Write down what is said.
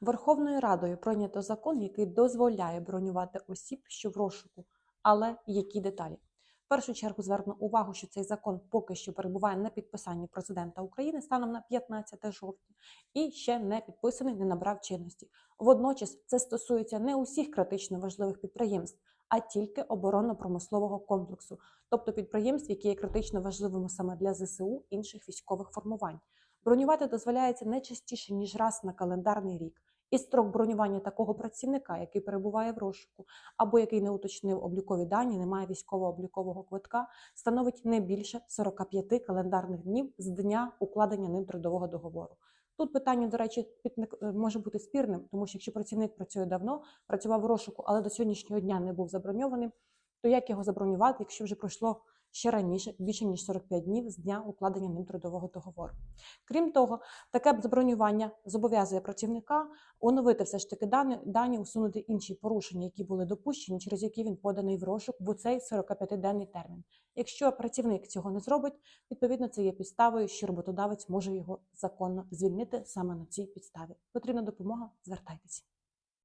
Верховною Радою прийнято закон, який дозволяє бронювати осіб, що в розшуку. Але які деталі? В першу чергу зверну увагу, що цей закон поки що перебуває на підписанні президента України станом на 15 жовтня і ще не підписаний, не набрав чинності. Водночас це стосується не усіх критично важливих підприємств, а тільки оборонно-промислового комплексу, тобто підприємств, які є критично важливими саме для ЗСУ інших військових формувань. Бронювати дозволяється не частіше ніж раз на календарний рік. І строк бронювання такого працівника, який перебуває в розшуку, або який не уточнив облікові дані, не має військово-облікового квитка, становить не більше 45 календарних днів з дня укладення ним трудового договору. Тут питання, до речі, е, може бути спірним, тому що якщо працівник працює давно, працював в розшуку, але до сьогоднішнього дня не був заброньованим, то як його забронювати, якщо вже пройшло ще раніше, більше ніж 45 днів з дня укладення ним трудового договору? Крім того, таке забронювання зобов'язує працівника оновити все ж таки дані, дані, усунути інші порушення, які були допущені, через які він поданий в розшук в цей 45-денний термін. Якщо працівник цього не зробить, відповідно це є підставою, що роботодавець може його законно звільнити саме на цій підставі. Потрібна допомога, звертайтеся.